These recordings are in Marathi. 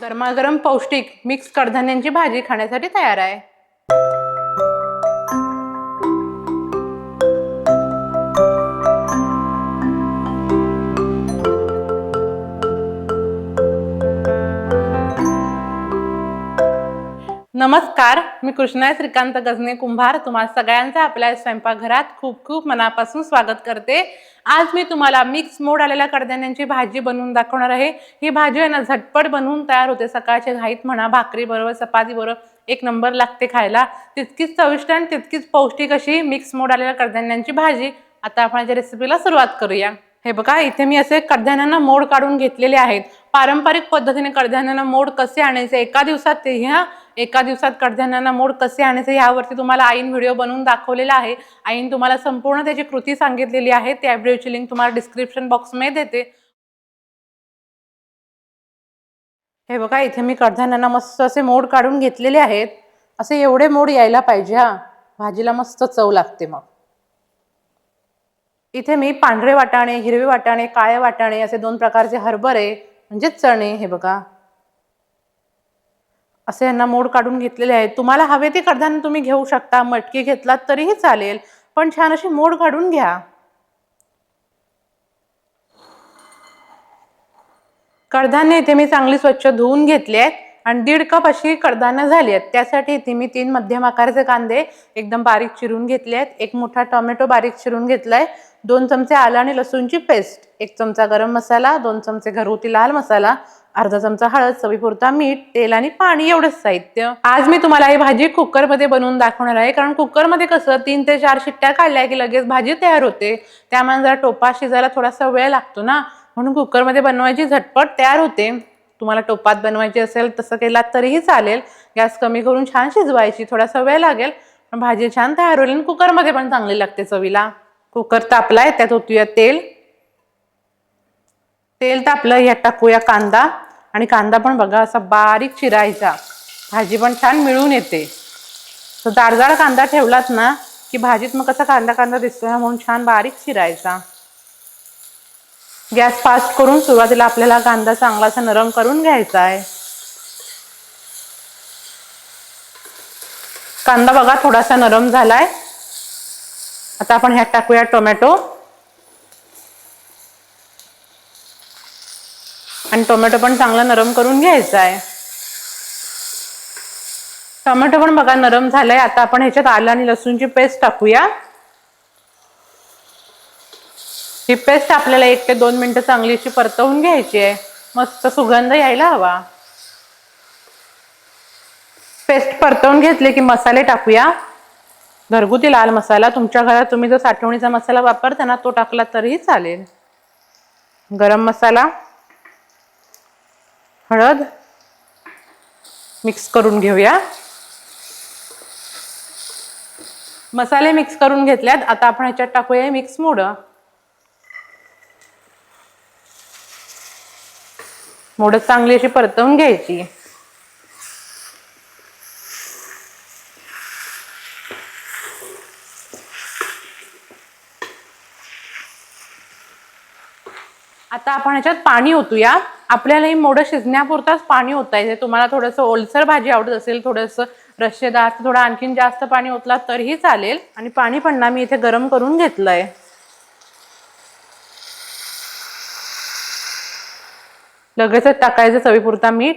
गरमागरम पौष्टिक मिक्स कडधान्यांची भाजी खाण्यासाठी तयार आहे. नमस्कार मी कृष्णा श्रीकांत गजने कुंभार. तुम्हा सगळ्यांचं आपल्या स्वयंपाकघरात खूप खूप मनापासून स्वागत करते. आज मी तुम्हाला मिक्स मोड आलेल्या कडधान्यांची भाजी बनवून दाखवणार आहे. ही भाजी आहे ना झटपट बनवून तयार होते. सकाळच्या घाईत म्हणा भाकरी बरोबर चपाती बरोबर एक नंबर लागते खायला. तितकीच चविष्ट आणि तितकीच पौष्टिक अशी मिक्स मोड आलेल्या कडधान्यांची भाजी. आता आपण याच्या रेसिपीला सुरुवात करूया. हे बघा इथे मी असे कडधान्यांना मोड काढून घेतलेले आहेत. पारंपरिक पद्धतीने कडधान्यांना मोड कसे आणायचे एका दिवसात ते ह्या एका दिवसात कडधान्यांना मोड कसे आणायचे यावरती तुम्हाला आईन व्हिडिओ बनवून दाखवलेला आहे. आईन तुम्हाला संपूर्ण त्याची कृती सांगितलेली आहे. त्या व्हिडिओची लिंक तुम्हाला डिस्क्रिप्शन बॉक्समध्ये देते. हे बघा इथे मी कडधान्यांना मस्त असे मोड काढून घेतलेले आहेत. असे एवढे मोड यायला पाहिजे हा. भाजीला मस्त चव लागते मग. इथे मी पांढरे वाटाणे हिरवे वाटाणे काळे वाटाणे असे दोन प्रकारचे हरभरे म्हणजेच चणे हे बघा. असे यांना मोड काढून घेतलेले आहेत. तुम्हाला हवे ते कडधान्य तुम्ही घेऊ शकता मटकी घेतलात तरीही चालेल पण छान अशी मोड काढून घ्या. कडधान्य इथे मी चांगली स्वच्छ धुवून घेतली आहेत आणि दीड कप अशी कडधान्य झाली आहेत. त्यासाठी इथे मी तीन मध्यम आकाराचे कांदे एकदम बारीक चिरून घेतले आहेत. एक मोठा टोमॅटो बारीक चिरून घेतलाय. दोन चमचे आलं आणि लसूणची पेस्ट एक चमचा गरम मसाला दोन चमचे घरगुती लाल मसाला अर्धा चमचा हळद चवीपुरता मीठ तेल आणि पाणी एवढंच साहित्य. आज मी तुम्हाला ही भाजी कुकरमध्ये बनवून दाखवणार आहे. कारण कुकरमध्ये कसं तीन ते चार शिट्ट्या काढल्या की लगेच भाजी तयार होते. त्यामुळे जरा टोपा शिजायला थोडासा वेळ लागतो ना. म्हणून कुकरमध्ये बनवायची झटपट तयार होते. तुम्हाला टोपात बनवायची असेल तसं केलात तरीही चालेल. गॅस कमी करून छान शिजवायची थोडासा वेळ लागेल. पण भाजी छान तयार होईल आणि कुकरमध्ये पण चांगली लागते चवीला. कुकर तापलाय त्यात होतूया तेल. तेल तापलं ह्यात टाकूया कांदा. आणि कांदा पण बघा असा बारीक चिरायचा. भाजी पण छान मिळून येते. तर जाडजाड कांदा ठेवलात ना की भाजीत मग कसा कांदा कांदा दिसतो म्हणून छान बारीक चिरायचा. गॅस फास्ट करून सुरुवातीला आपल्याला कांदा चांगलासा नरम करून घ्यायचा आहे. कांदा बघा थोडासा नरम झालाय. आता आपण ह्यात टाकूया टोमॅटो. आणि टोमॅटो पण चांगला नरम करून घ्यायचा आहे टोमॅटो पण बघा नरम झालाय. आता आपण ह्याच्यात आलं आणि लसूणची पेस्ट टाकूया. ही पेस्ट आपल्याला एक ते दोन मिनिटं चांगली अशी परतवून घ्यायची आहे मस्त सुगंध यायला हवा. पेस्ट परतवून घेतले की मसाले टाकूया. घरगुती लाल मसाला. तुमच्या घरात तुम्ही जो साठवणीचा मसाला वापरता ना तो टाकला तरीही चालेल. गरम मसाला. हळद मिक्स करून घेऊया. मसाले मिक्स करून घेतल्यात. आता आपण ह्याच्यात टाकूया मिक्स मोड. मोड चांगली अशी परतवून घ्यायची. आता आपण ह्याच्यात पाणी ओतूया. आपल्याला मोड मोडं शिजण्यापुरताच पाणी ओतायचं तुम्हाला थोडंसं ओलसर भाजी आवडत असेल थोडंसं रश्शेदार थोडं आणखीन जास्त पाणी ओतला तरीही चालेल. आणि पाणी पण ना मी इथे गरम करून घेतलंय. लगेचच टाकायचं चवीपुरता मीठ.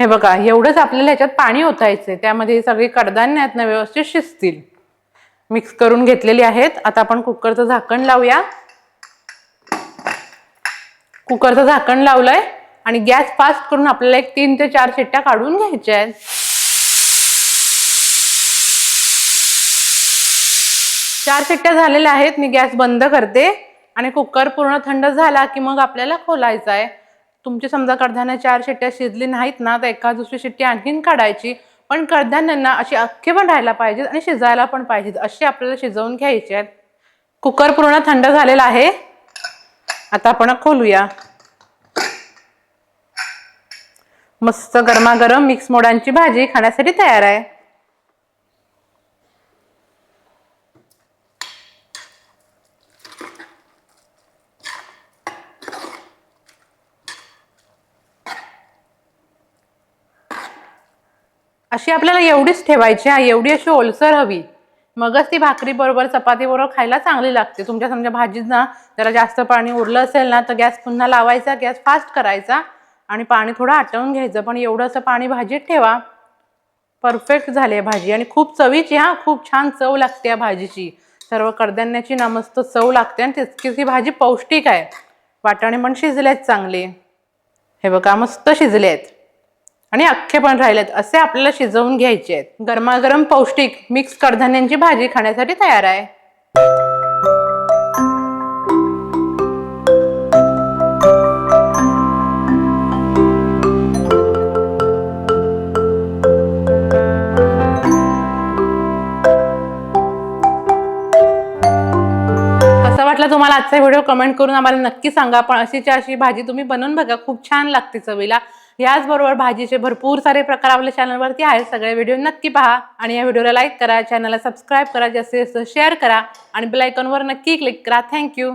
हे बघा एवढंच आपल्याला ह्याच्यात पाणी ओतायचंय. त्यामध्ये सगळी कडधान्य आहेत ना व्यवस्थित शिजतील. मिक्स करून घेतलेली आहेत. आता आपण कुकरचं झाकण लावूया. कुकरचं झाकण लावलंय आणि गॅस फास्ट करून आपल्याला एक तीन ते चार शिट्ट्या काढून घ्यायच्या आहेत. चार शिट्ट्या झालेल्या आहेत. मी गॅस बंद करते आणि कुकर पूर्ण थंड झाला की मग आपल्याला खोलायचा आहे. तुमची समजा कडधान्य चार शिट्ट्या शिजली नाहीत ना तर एका दुसरी शिट्टी आणखीन काढायची. पण कडधान्यांना अशी अख्खे पण राहायला पाहिजेत आणि शिजायला पण पाहिजेत. अशी आपल्याला शिजवून घ्यायचे आहेत. कुकर पूर्ण थंड झालेला आहे. आता आपण खोलूया. मस्त गरमागरम मिक्स मोडांची भाजी खाण्यासाठी तयार आहे. अशी आपल्याला एवढीच ठेवायची हा एवढी अशी ओलसर हवी. मगच ती भाकरी बरोबर चपाती बरोबर खायला चांगली लागते. तुमच्या समजा भाजीत ना जरा जास्त पाणी उरलं असेल ना तर गॅस पुन्हा लावायचा गॅस फास्ट करायचा आणि पाणी थोडं आटवून घ्यायचं. पण एवढं असं पाणी भाजीत ठेवा. परफेक्ट झाली आहे भाजी आणि खूप चवीची हा खूप छान चव लागते या भाजीची. सर्व कडधान्याची ना मस्त चव लागते आणि तितकीच ही भाजी पौष्टिक आहे. वाटाणे पण शिजले आहेत चांगले. हे बघा मस्त शिजले आहेत आणि अख्खे पण राहिलेत असे आपल्याला शिजवून घ्यायचे आहेत. गरमागरम पौष्टिक मिक्स कडधान्यांची भाजी खाण्यासाठी तयार आहे. वाटला तुम्हाला आजचा व्हिडिओ? कमेंट करून आम्हाला नक्की सांगा. पण अशीच्या अशी भाजी तुम्ही बनवून बघा. खूप छान लागते चवीला. याचबरोबर भाजीचे भरपूर सारे प्रकार आपल्या चॅनलवरती आहेत. सगळे व्हिडिओ नक्की पहा आणि या व्हिडिओला लाईक करा चॅनलला सबस्क्राईब करा जास्तीत जास्त शेअर करा आणि बेलायकॉनवर नक्की क्लिक करा. थँक्यू